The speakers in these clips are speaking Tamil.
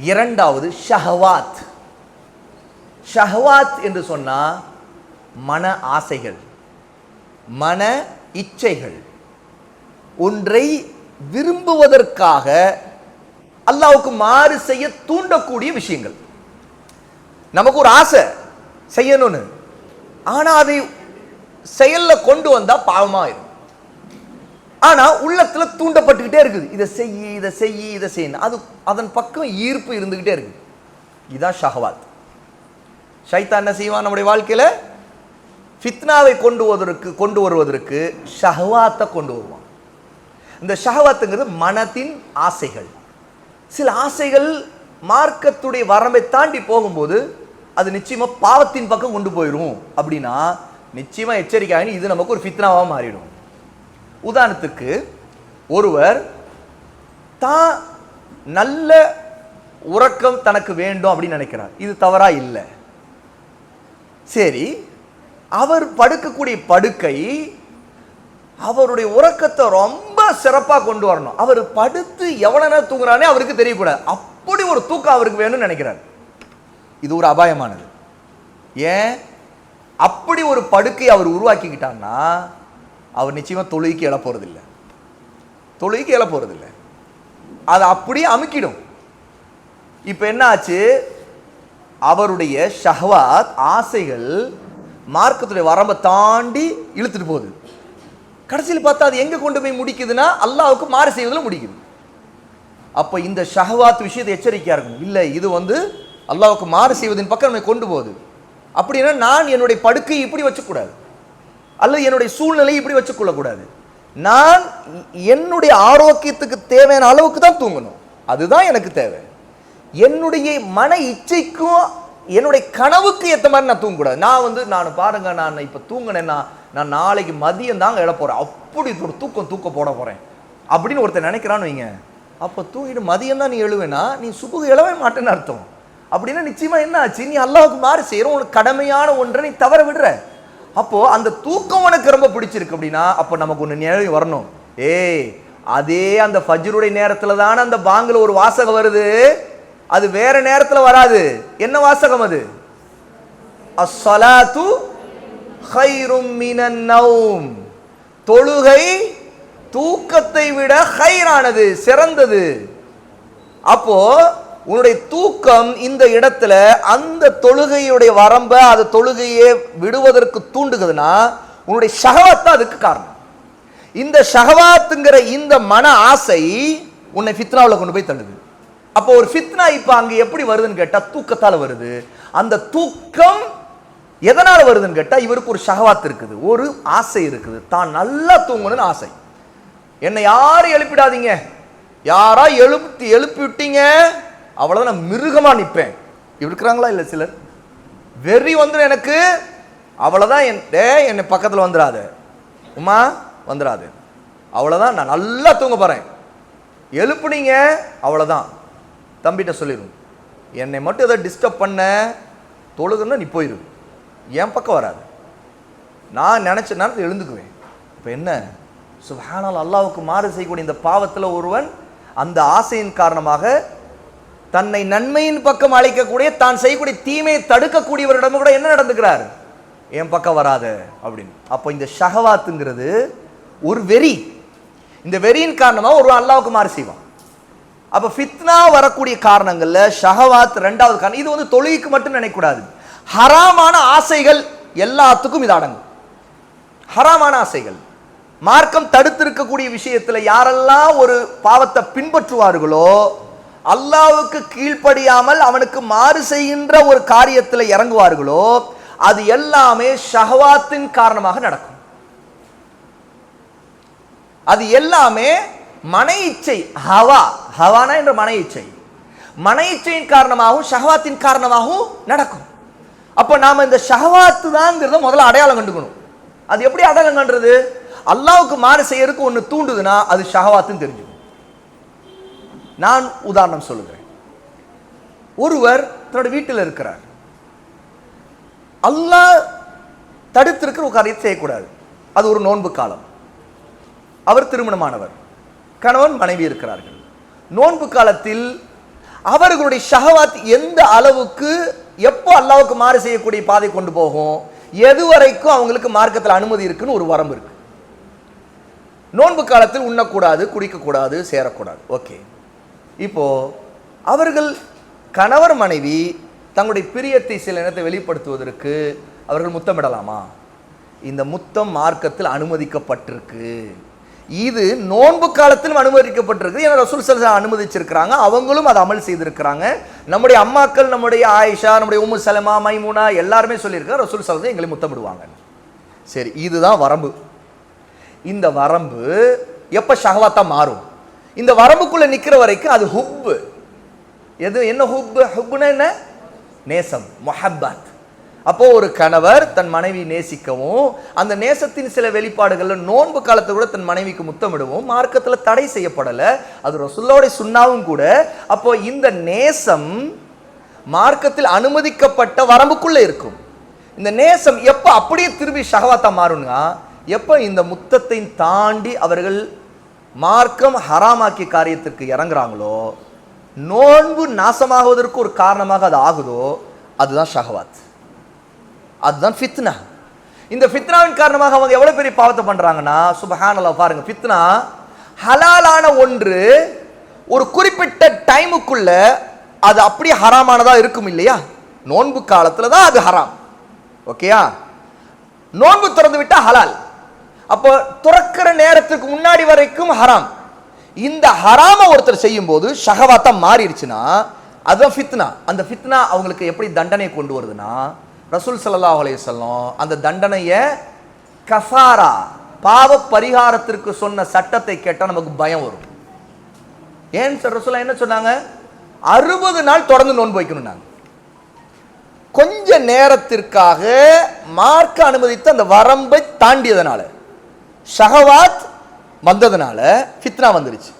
இரண்டாவது ஷஹவாத். ஷஹவாத் என்று சொன்னால் மன ஆசைகள் மன இச்சைகள். ஒன்றை விரும்புவதற்காக அல்லாவுக்கு மாறு செய்ய தூண்டக்கூடிய விஷயங்கள். நமக்கு ஒரு ஆசை செய்யணும்னு. ஆனால் அதை செயலில் கொண்டு வந்தால் பாவமாயிரும். ஆனால் உள்ளத்தில் தூண்டப்பட்டுக்கிட்டே இருக்குது. இதை செய்யி இதை செய்யி இதை செய்யணும் அது அதன் பக்கம் ஈர்ப்பு இருந்துக்கிட்டே இருக்குது. இதுதான் ஷஹவாத். ஷைத்தான் என்ன செய்வான் நம்முடைய வாழ்க்கையில்? ஃபித்னாவை கொண்டு வருவதற்கு கொண்டு வருவதற்கு ஷஹவாத்தை கொண்டு வருவான். இந்த ஷஹவாத்துங்கிறது மனத்தின் ஆசைகள். சில ஆசைகள் மார்க்கத்துடைய வரம்பை தாண்டி போகும்போது அது நிச்சயமாக பாவத்தின் பக்கம் கொண்டு போயிடும் அப்படின்னா நிச்சயமாக எச்சரிக்கையாக இது நமக்கு ஒரு ஃபித்னாவாக மாறிடும். உதாரணத்துக்கு ஒருவர் தான் நல்ல உறக்கம் தனக்கு வேண்டும் அப்படின்னு நினைக்கிறார். இது தவறா இல்லை. சரி அவர் படுக்கக்கூடிய படுக்கை அவருடைய உறக்கத்தை ரொம்ப சிறப்பாக கொண்டு வரணும். அவர் படுத்து எவ்வளோ நேரம் தூங்குறானே அவருக்கு தெரியக்கூடாது. அப்படி ஒரு தூக்கம் அவருக்கு வேணும்னு நினைக்கிறார். இது ஒரு அபாயமானது. ஏன்? அப்படி ஒரு படுக்கை அவர் உருவாக்கிக்கிட்டான்னா அவர் நிச்சயமாக தொழுகைக்கு எழ போகிறதில்ல தொழுகைக்கு எழ போகிறதில்ல அதை அப்படியே அமுக்கிடும். இப்போ என்ன ஆச்சு? அவருடைய ஷஹவாத் ஆசைகள் மார்க்கத்துடைய வரம்பை தாண்டி இழுத்துட்டு போகுது. கடைசியில் பார்த்தா அது எங்கே கொண்டு போய் முடிக்குதுன்னா அல்லாவுக்கு மாறு செய்வதில் முடிக்குது. அப்போ இந்த ஷஹவாத் விஷயத்தை எச்சரிக்கையாக இருக்கும் இல்லை இது வந்து அல்லாவுக்கு மாறு செய்வதின் பக்கம் நம்மை கொண்டு போகுது. அப்படின்னா நான் என்னுடைய படுக்கையை இப்படி வச்சுக்கூடாது. அல்லது என்னுடைய சூழ்நிலையை இப்படி வச்சுக்கொள்ளக்கூடாது நான் என்னுடைய ஆரோக்கியத்துக்கு தேவையான அளவுக்கு தான் தூங்கணும். அதுதான் எனக்கு தேவை. என்னுடைய மன இச்சைக்கும் என்னுடைய கனவுக்கு ஏற்ற மாதிரி நான் தூங்கக்கூடாது. நான் வந்து நான் பாருங்க நான் இப்போ தூங்கினேன்னா நான் நாளைக்கு மதியம் தாங்க எழ போகிறேன் அப்படி ஒரு தூக்கம் தூக்க போட போகிறேன் அப்படின்னு ஒருத்தர் நினைக்கிறான்னு வைங்க. அப்போ தூங்கிட்டு மதியம் தான் நீ எழுவேனா நீ சுபுகு எழவே மாட்டேன்னு அர்த்தம். அப்படின்னா நிச்சயமா என்ன ஆச்சு? நீ அல்லாவுக்கு மாறி செய்கிறோம் உனக்கு கடமையான ஒன்றை நீ தவற விடுற. அப்போ அந்த தூக்கம் உனக்கு ரொம்ப பிடிச்சிருக்கு அப்படின்னா அப்போ நமக்கு ஒன்று நினைவு வரணும். ஏய் அதே அந்த ஃபஜ்ருடைய நேரத்தில் தானே அந்த பாங்கில் ஒரு வாசகம் வருது. அது வேற நேரத்தில் வராது. என்ன வாசகம் அது? அஸ்ஸலாத்து ஹைரும் மினன் நௌம். தொழுகை தூக்கத்தை விட ஹைரானது சிறந்தது. அப்போ உன்னுடைய தூக்கம் இந்த இடத்துல அந்த தொழுகையுடைய வரம்பை அது தொழுகையே விடுவதற்கு தூண்டுகிறதுனா உன்னுடைய ஷஹவத் அதுக்கு காரணம். இந்த ஷஹவாத்துங்கிற இந்த மன ஆசை உன்னை ஃபித்னாவில் கொண்டு போய் தள்ளுது. அப்போ ஒரு ஃபித்னா இப்போ அங்கே எப்படி வருதுன்னு கேட்டால் தூக்கத்தால் வருது. அந்த தூக்கம் எதனால் வருதுன்னு கேட்டால் இவருக்கு ஒரு ஷஹவாத் இருக்குது. ஒரு ஆசை இருக்குது. தான் நல்லா தூங்கணும்னு ஆசை. என்னை யாரும் எழுப்பிடாதீங்க. யாரா எழுப்பி எழுப்பி விட்டீங்க அவ்வளோதான் நான் மிருகமாக நிற்பேன். இருக்கிறாங்களா இல்லை சிலர்? வெறி வந்துடும் எனக்கு. அவ்வளோதான் என் டே என்னை பக்கத்தில் வந்துடாத உமா வந்துடாது அவ்வளோதான் நான் நல்லா தூங்க போகிறேன் எழுப்புனீங்க அவ்வளோதான் தம்பிகிட்ட சொல்லிடும் என்னை மட்டும் எதை டிஸ்டர்ப் பண்ண தொழுதுன்னா நீ போயிரு. என் பக்கம் வராது. நான் நினச்ச நேரத்தில் எழுந்துக்குவேன். இப்போ என்ன? சுபஹானால் அல்லாவுக்கு மாறு செய்யக்கூடிய இந்த பாவத்தில் ஒருவன் அந்த ஆசையின் காரணமாக தன்னை நன்மையின் பக்கம் அழைக்கக்கூடிய தான் செய்யக்கூடிய தீமையை தடுக்கக்கூடியவரிடம் கூட என்ன நடந்துக்கிறார்? என் பக்கம் வராத அப்படின்னு. அப்போ இந்த ஷஹவாத்துங்கிறது ஒரு வெறி. இந்த வெறியின் காரணமாக ஒரு அல்லாவுக்கு மாறு செய்வான். அப்போ ஃபித்னா வரக்கூடிய காரணங்களில் ஷஹவாத் ரெண்டாவது காரணம். இது வந்து தொழுகைக்கு மட்டும் நினைக்கக்கூடாது. ஹராமான ஆசைகள் எல்லாத்துக்கும் இது அடங்கும். ஹராமான ஆசைகள். மார்க்கம் தடுத்திருக்கக்கூடிய விஷயத்தில் யாரெல்லாம் ஒரு பாவத்தை பின்பற்றுவார்களோ அல்லாவுக்கு கீழ்ப்படியாமல் அவனுக்கு மாறு செய்கின்ற ஒரு காரியத்தில் இறங்குவார்களோ அது எல்லாமே ஷஹவாத்தின் காரணமாக நடக்கும். அது எல்லாமே மன இச்சை ஹவா ஹவானா என்ற மன இச்சை. மன இச்சையின் காரணமாகவும் ஷஹவாத்தின் காரணமாகவும் நடக்கும். அப்போ நாம இந்த ஷஹவாத்து தாங்கிறத முதல்ல அடையாளம் கண்டுக்கணும். அது எப்படி அடையாளம் கண்டுறது அல்லாவுக்கு மாறு செய்யறதுக்கு ஒன்று தூண்டுதுன்னா அது ஷஹவாத்துன்னு தெரிஞ்சுக்கணும் நான் உதாரணம் சொல்லுகிறேன். ஒருவர் தன்னோட வீட்டில் இருக்கிறார். அல்லாஹ் தடுத்திருக்கிற ஒரு காரியத்தை செய்யக்கூடாது. அது ஒரு நோன்பு காலம். அவர் திருமணமானவர். கணவன் மனைவி இருக்கிறார்கள். நோன்பு காலத்தில் அவர்களுடைய ஷஹவாத் எந்த அளவுக்கு எப்போ அல்லாவுக்கு மாறு செய்யக்கூடிய பாதை கொண்டு போகும் எது வரைக்கும் அவங்களுக்கு மார்க்கத்தில் அனுமதி இருக்குன்னு ஒரு வரம்பு இருக்கு. நோன்பு காலத்தில் உண்ணக்கூடாது குடிக்கக்கூடாது சேரக்கூடாது. ஓகே. இப்போது அவர்கள் கணவர் மனைவி தங்களுடைய பிரியத்தை சில நேரத்தை வெளிப்படுத்துவதற்கு அவர்கள் முத்தமிடலாமா? இந்த முத்தம் மார்க்கத்தில் அனுமதிக்கப்பட்டிருக்கு. இது நோன்பு காலத்திலும் அனுமதிக்கப்பட்டிருக்கு. ஏன்னா ரசூல் சலசா அனுமதிச்சிருக்கிறாங்க. அவங்களும் அதை அமல் செய்திருக்கிறாங்க. நம்முடைய அம்மாக்கள் நம்முடைய ஆயிஷா நம்முடைய உம்மு சலமா மைமுனா எல்லாருமே சொல்லியிருக்காங்க. ரசூல் சலசா எங்களை முத்தமிடுவாங்க சரி இதுதான் வரம்பு. இந்த வரம்பு எப்போ ஷஹவாத்தா மாறும்? இந்த வரம்புக்குள்ளே நிற்கிற வரைக்கும் அது ஹுப்பு. எது என்ன ஹுப்பு? ஹுப்புனா என்ன? நேசம் மொஹப்பத். அப்போது ஒரு கணவர் தன் மனைவி நேசிக்கவும் அந்த நேசத்தின் சில வெளிப்பாடுகளில் நோன்பு காலத்தை கூட தன் மனைவிக்கு முத்தமிடவும் மார்க்கத்தில் தடை செய்யப்படலை. அது ரசுல்லோடைய சுண்ணாவும் கூட. அப்போ இந்த நேசம் மார்க்கத்தில் அனுமதிக்கப்பட்ட வரம்புக்குள்ளே இருக்கும். இந்த நேசம் எப்போ அப்படியே திரும்பி ஷகவாத்தா மாறும்னா எப்போ இந்த முத்தத்தை தாண்டி அவர்கள் மார்க்கம் ஹராமாக்கிய காரியத்திற்கு இறங்குறாங்களோ நோன்பு நாசமாகுவதற்கு ஒரு காரணமாக அது ஆகுதோ அதுதான் ஷஹவாத். அதுதான் ஃபித்னா. இந்த ஃபித்னாவின் காரணமாக அவங்க எவ்வளோ பெரிய பாவத்தை பண்ணுறாங்கன்னா சுபஹானல்லாஹ் பாருங்க ஃபித்னா ஹலாலான ஒன்று ஒரு குறிப்பிட்ட டைமுக்குள்ள அது அப்படியே ஹராமானதா இருக்கும் இல்லையா? நோன்பு காலத்தில் தான் அது ஹராம். ஓகேயா? நோன்பு திறந்து விட்டால் ஹலால். அப்போ துறக்கிற நேரத்துக்கு முன்னாடி வரைக்கும் ஹராம். இந்த ஹராம ஒருத்தர் செய்யும் போது ஷஹவாத்தா மாறிடுச்சுன்னா அதுதான் ஃபித்னா. அந்த ஃபித்னா அவங்களுக்கு எப்படி தண்டனை கொண்டு வருதுன்னா ரசூல் சல்லா அலைஹி வஸல்லம் அந்த தண்டனையை கஃபாரா பாவ பரிகாரத்திற்கு சொன்ன சட்டத்தை கேட்டால் நமக்கு பயம் வரும். ஏன் சார் ரசூலா என்ன சொன்னாங்க? அறுபது நாள் தொடர்ந்து நோன்பு வைக்கணும்னாங்க. கொஞ்ச நேரத்திற்காக மார்க்க அனுமதித்து அந்த வரம்பை தாண்டியதனால. ஷஹவாத் வந்ததுனால ஃபித்னா வந்துருச்சு.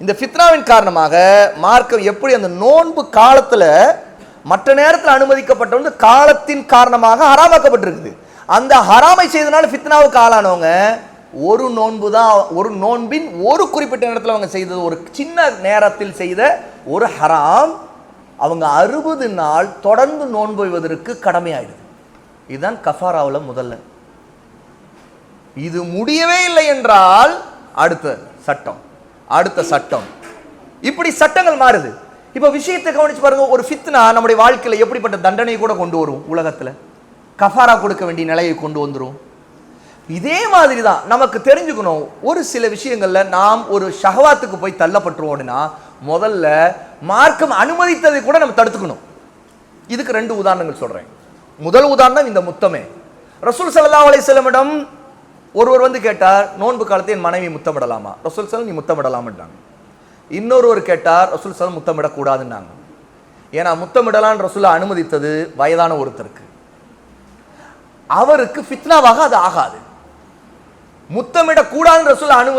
இந்த ஃபித்னாவின் காரணமாக மார்க்கம் எப்படி அந்த நோன்பு காலத்தில் மற்ற நேரத்தில் அனுமதிக்கப்பட்ட வந்து காலத்தின் காரணமாக ஹராமாக்கப்பட்டிருக்குது. அந்த ஹராமை செய்தனால ஃபித்னாவுக்கு ஆளானவங்க ஒரு நோன்பு தான் ஒரு நோன்பின் ஒரு குறிப்பிட்ட நேரத்தில் அவங்க செய்தது ஒரு சின்ன நேரத்தில் செய்த ஒரு ஹராம் அவங்க அறுபது நாள் தொடர்ந்து நோன்பு வைவதற்கு கடமையாயிடுது. இதுதான் கஃபாராவில் முதல்ல. இது முடியவே இல்லை என்றால் அடுத்த சட்டம் அடுத்த சட்டம். இப்படி சட்டங்கள் மாறுது. இப்போ விஷயத்தை கவனிச்சு பாருங்க ஒரு ஃபித்னா நம்முடைய வாழ்க்கையில் எப்படிப்பட்ட தண்டனை கூட கொண்டு வரும் உலகத்தில்? கஃபாரா கொடுக்க வேண்டிய நிலையை கொண்டு வந்துடும் இதே மாதிரி தான் நமக்கு தெரிஞ்சுக்கணும் ஒரு சில விஷயங்களில் நாம் ஒரு ஷஹவாத்துக்கு போய் தள்ளப்பட்டுருவோம்னா முதல்ல மார்க்கம் அனுமதித்ததை கூட நம்ம தடுத்துக்கணும். இதுக்கு ரெண்டு உதாரணங்கள் சொல்கிறேன் முதல் உதாரணம் இந்த முத்தமே. ரசூல் சல்லா அலைஹி ஒருவர் வந்து கேட்டார் நோன்பு காலத்தை என் மனைவி முத்தமிடலாமா? ரசூல் சலம் நீ முத்தமிடலாமன்றாங்க. இன்னொருவர் கேட்டார் ரசூல் சலம் முத்தமிடக்கூடாதுன்னாங்க ஏன்னா முத்தமிடலான்னு ரசூலா அனுமதித்தது வயதான ஒருத்தருக்கு. அவருக்கு ஃபித்னாவாக அது ஆகாது. முத்தமிடக்கூடாதுன்னு ரசூல் அனு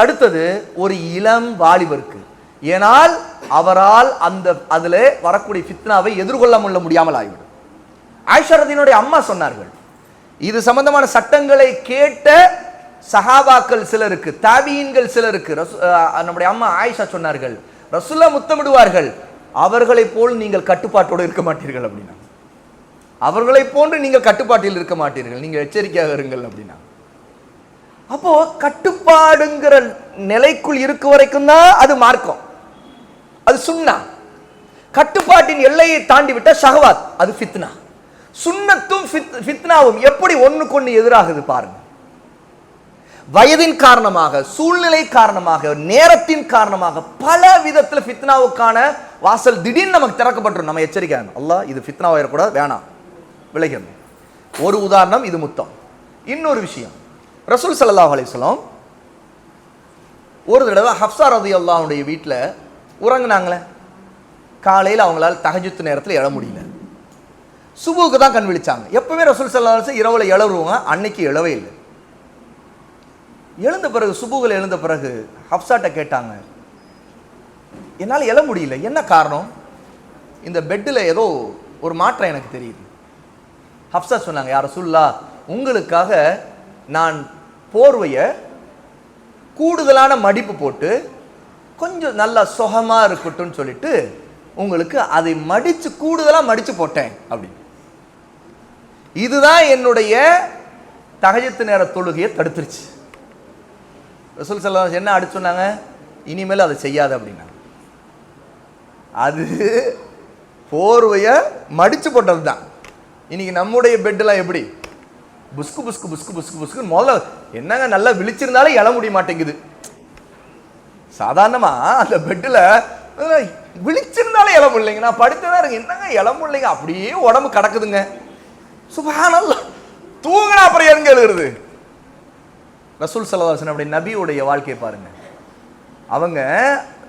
தடுத்தது ஒரு இளம் வாலிபருக்கு. ஏனால் அவரால் அந்த அதில் வரக்கூடிய ஃபித்னாவை எதிர்கொள்ள முள்ள முடியாமல் ஆகிவிடும் ஆயிஷரதினுடைய அம்மா சொன்னார்கள் இது சம்பந்தமான சட்டங்களை கேட்ட சஹாபாக்கள் சிலருக்கு தாபியன்கள் சிலருக்கு அஹ் நம்முடைய அம்மா ஆயிஷா சொன்னார்கள் ரசுல்லா முத்தமிடுவார்கள் அவர்களைப் போல் நீங்கள் கட்டுப்பாட்டோடு இருக்க மாட்டீர்கள் அப்படின்னா. அவர்களைப் போன்று நீங்கள் கட்டுப்பாட்டில் இருக்க மாட்டீர்கள் நீங்கள் எச்சரிக்கையாக இருங்கள் அப்படின்னா. அப்போ கட்டுப்பாடுங்கிற நிலைக்குள் இருக்க வரைக்கும் தான் அது மார்க்கம். அது சுண்ணா. கட்டுப்பாட்டின் எல்லையை தாண்டி விட்ட ஷஹவாத் அது ஃபித்னா. சுண்ணத்தும் ஃபித்னாவும் எப்படி ஒண்ணுக்கொன்று எதிராகுது பாருங்க. வயதின் காரணமாக சூழ்நிலை காரணமாக நேரத்தின் காரணமாக பல விதத்துல ஃபித்னாவுக்கான வாசல் திடீர்னு நமக்கு திறக்கப்பட்டுரும். நம்ம எச்சரிக்கை அல்லா இது ஃபித்னா ஆயிடக்கூடாது வேணாம். விலகிடணும். ஒரு உதாரணம் இது முத்தம். இன்னொரு விஷயம். ரசூல் ஸல்லல்லாஹு அலிஸ்லாம் ஒரு தடவை ஹப்சா ரதி அல்லாவுடைய வீட்டில் உறங்குனாங்களே. காலையில் அவங்களால தகஜத்து நேரத்தில் எழ முடியல. சுபுவுக்கு தான் கண் விழிச்சாங்க. எப்பவுமே ரசூல் ஸல்லல்லாஹு இரவுல இரவில் எழவுருவாங்க அன்னைக்கு எழவே இல்லை. எழுந்த பிறகு சுபுகள் எழுந்த பிறகு ஹப்சாட்ட கேட்டாங்க என்னால் எழ முடியல என்ன காரணம்? இந்த பெட்டில் ஏதோ ஒரு மாற்றம் எனக்கு தெரியுது. ஹப்சா சொன்னாங்க யார் ரசூல்லா உங்களுக்காக நான் போர்வையை கூடுதலான மடிப்பு போட்டு கொஞ்சம் நல்லா சுகமாக இருக்கட்டும்னு சொல்லிட்டு உங்களுக்கு அதை மடிச்சு கூடுதலா மடிச்சு போட்டேன் அப்படின்னு. இதுதான் என்னுடைய தகஜத்து நேர தொழுகையை தடுத்துருச்சு. ரசூல் சல்லல்லாஹு என்ன அடிச்சு சொன்னாங்க? இனிமேல் அதை செய்யாது அப்படின்னா அது போர்வையை மடிச்சு போட்டது தான். இன்னைக்கு நம்முடைய பெட்டெலாம் எப்படி? புஸ்கு புஸ்கு புஸ்கு புஸ்கு புஸ்கு முதல்ல என்னங்க நல்லா விழிச்சிருந்தாலும் எழ முடிய மாட்டேங்குது. சாதாரணமா அந்த பெட்டில் விழிச்சிருந்தாலே இளம் இல்லைங்க நான் படுத்ததான் இருக்கு. என்னங்க இளம் இல்லைங்க அப்படியே உடம்பு கிடக்குதுங்க. சுபானல்ல. தூங்கினா அப்புறம் எங்க எழுகிறது? ரசூல் சலவாசன் அப்படி நபியுடைய வாழ்க்கையை பாருங்க. அவங்க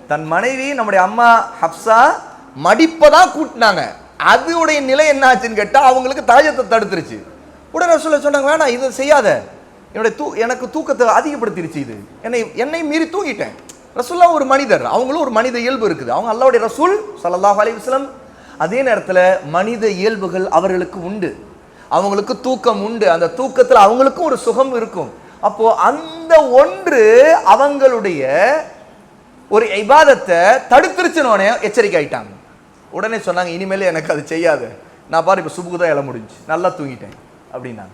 தன் மனைவி நம்முடைய அம்மா ஹப்சா மடிப்பை தான் கூட்டினாங்க. அதுடைய நிலை என்ன ஆச்சுன்னு கேட்டா அவங்களுக்கு தாஜத்தை தடுத்துருச்சு. உடனே ரசூல சொன்னாங்க வேணாம் இதை செய்யாத. என்னுடைய தூ எனக்கு தூக்கத்தை அதிகப்படுத்திருச்சு இது. என்னை என்னை மீறி தூங்கிட்டேன். ரசூல்லா ஒரு மனிதர். அவங்களும் ஒரு மனித இயல்பு இருக்குது. அவங்க அல்லாவுடைய ரசூல் சல்லாஹ் அலிவஸ்லம் அதே நேரத்தில் மனித இயல்புகள் அவர்களுக்கு உண்டு. அவங்களுக்கு தூக்கம் உண்டு. அந்த தூக்கத்தில் அவங்களுக்கும் ஒரு சுகம் இருக்கும். அப்போ அந்த ஒன்று அவங்களுடைய ஒரு இபாதத்தை தடுத்துருச்சுனோடனே எச்சரிக்கை ஆயிட்டாங்க. உடனே சொன்னாங்க இனிமேல் எனக்கு அது செய்யாது. நான் பாரு இப்போ சுபுக்கு தான் எழ முடிஞ்சு நல்லா தூங்கிட்டேன். அப்படின்னாங்க.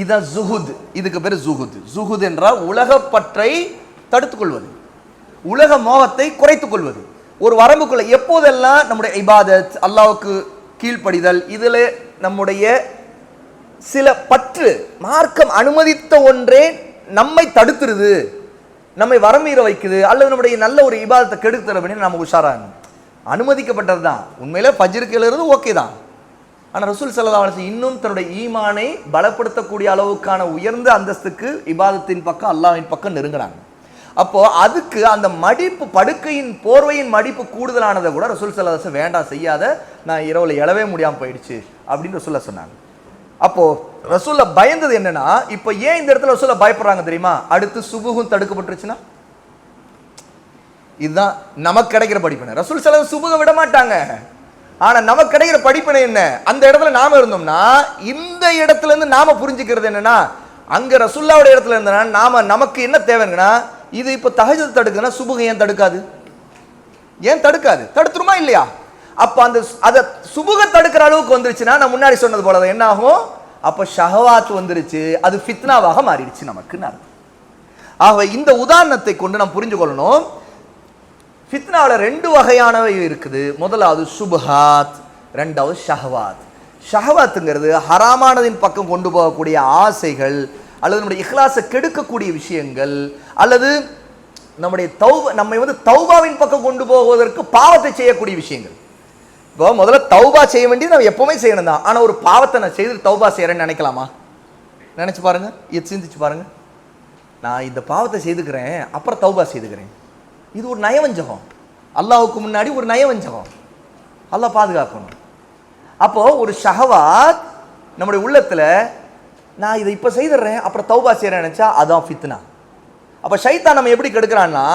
இதான் ஜுஹுத் இதுக்கு பேர் ஜுஹுத் ஜுஹுத் என்றால் உலகப்பற்றை தடுத்துக்கொள்வது. உலக மோகத்தை குறைத்துக் கொள்வது ஒரு வரம்புக்குள்ள எப்போதெல்லாம் நம்முடைய இபாதத் அல்லாவுக்கு கீழ்ப்படிதல் இதில் நம்முடைய சில பற்று மார்க்கம் அனுமதித்த ஒன்றே நம்மை தடுத்துருது நம்மை வரமீற வைக்குது அல்லது நம்முடைய நல்ல ஒரு இபாதத்தை கெடுத்துற அப்படின்னு நம்ம உஷாராங்க அனுமதிக்கப்பட்டது தான். உண்மையில் பஜிருக்கிலிருந்து ஓகே தான். ஆனால் ரசூல் சல்லா அலிஸ்லாம் இன்னும் தன்னுடைய ஈமானை பலப்படுத்தக்கூடிய அளவுக்கான உயர்ந்த அந்தஸ்துக்கு இபாதத்தின் பக்கம் அல்லாவின் பக்கம் நெருங்குறாங்க. அப்போது அதுக்கு அந்த மடிப்பு படுக்கையின் போர்வையின் மடிப்பு கூடுதலானதை கூட ரசூல் சல்லாஹ் வேண்டாம் செய்யாத நான் இரவில் எழவே முடியாமல் போயிடுச்சு அப்படின்னு ரசூல்லா சொன்னாங்க. அப்போது ரசூல்ல பயந்தது என்னன்னா இப்போ ஏன் இந்த இடத்துல ரசூல்ல பயப்படுறாங்க தெரியுமா? அடுத்து சுபுகும் தடுக்கப்பட்டுருச்சுன்னா? இதுதான் நமக்கு கிடைக்கிற படிப்பினை. ரசூல் செலவு சுபுக விட மாட்டாங்க. ஆனால் நமக்கு கிடைக்கிற படிப்பினை என்ன? அந்த இடத்துல நாம இருந்தோம்னா இந்த இடத்துல இருந்து நாம புரிஞ்சுக்கிறது என்னன்னா அங்கே ரசுல்லாவுடைய இடத்துல இருந்தனா நாம நமக்கு என்ன தேவைங்கன்னா இது இப்போ தகஜத்தை தடுக்குதுன்னா சுபுகம் ஏன் தடுக்காது? ஏன் தடுக்காது? தடுத்துருமா இல்லையா? அப்போ அந்த அதை சுபுக தடுக்கிற அளவுக்கு வந்துருச்சுன்னா நான் முன்னாடி சொன்னது போல என்ன ஆகும்? அப்போ ஷஹவாத் வந்துருச்சு. அது ஃபித்னாவாக மாறிடுச்சு நமக்குன்னு அர்த்தம். ஆக இந்த உதாரணத்தை கொண்டு நாம் புரிஞ்சு கொள்ளணும். ஃபித்னாவில் ரெண்டு வகையானவை இருக்குது. முதலாவது சுபஹாத் ரெண்டாவது ஷஹவாத். ஷஹவாத்துங்கிறது ஹராமானதின் பக்கம் கொண்டு போகக்கூடிய ஆசைகள் அல்லது நம்முடைய இஹ்லாஸை கெடுக்கக்கூடிய விஷயங்கள் அல்லது நம்முடைய தௌப நம்மை வந்து தௌபாவின் பக்கம் கொண்டு போவதற்கு பாவத்தை செய்யக்கூடிய விஷயங்கள். இப்போ முதல்ல தௌபா செய்ய வேண்டியது நம்ம எப்பவுமே செய்யணும் தான். ஆனால் ஒரு பாவத்தை நான் செய்து தௌபா செய்கிறேன்னு நினைக்கலாமா? நினச்சி பாருங்க. இது சிந்திச்சு பாருங்க. நான் இந்த பாவத்தை செய்துக்கிறேன் அப்புறம் தௌபா செய்துக்கிறேன். இது ஒரு நயவஞ்சகம். அல்லாவுக்கு முன்னாடி ஒரு நயவஞ்சகம். அல்லாஹ் பாதுகாக்கணும். அப்போது ஒரு ஷஹவாத் நம்முடைய உள்ளத்தில் நான் இதை இப்போ செய்துடுறேன் அப்புறம் தௌபா செய்கிறேன் நினச்சா அதான் ஃபித்னா. அப்போ ஷைத்தான் நம்ம எப்படி கெடுக்கிறான்னா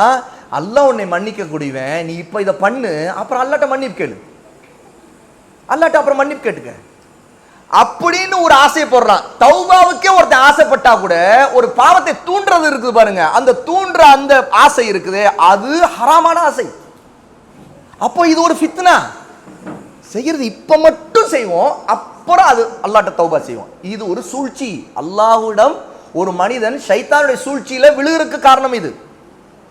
அல்லா உன்னை மன்னிக்க கூடியவன் நீ இப்போ இதை பண்ணு அப்புறம் அல்லாட்ட மன்னிப்பு கேளு. அல்லாட்ட அப்புறம் மன்னிப்பு கேட்டுக்க. அப்படின்னு ஒரு ஆசையை போடுறான். தௌபாவுக்கே ஒருத்தன் ஆசைப்பட்டா கூட ஒரு பாவத்தை தூண்டுறது இருக்குது பாருங்க. அந்த தூண்டுற அந்த ஆசை இருக்குது. அது ஹராமான ஆசை. அப்போ இது ஒரு ஃபித்னா. செய்யறது இப்போ மட்டும் செய்வோம் அப்புறம் அது அல்லாட்ட தௌபா செய்வோம். இது ஒரு சூழ்ச்சி. அல்லாஹுடம் ஒரு மனிதன் ஷைத்தானுடைய சூழ்ச்சியில் விழுகிறதுக்கு காரணம் இது.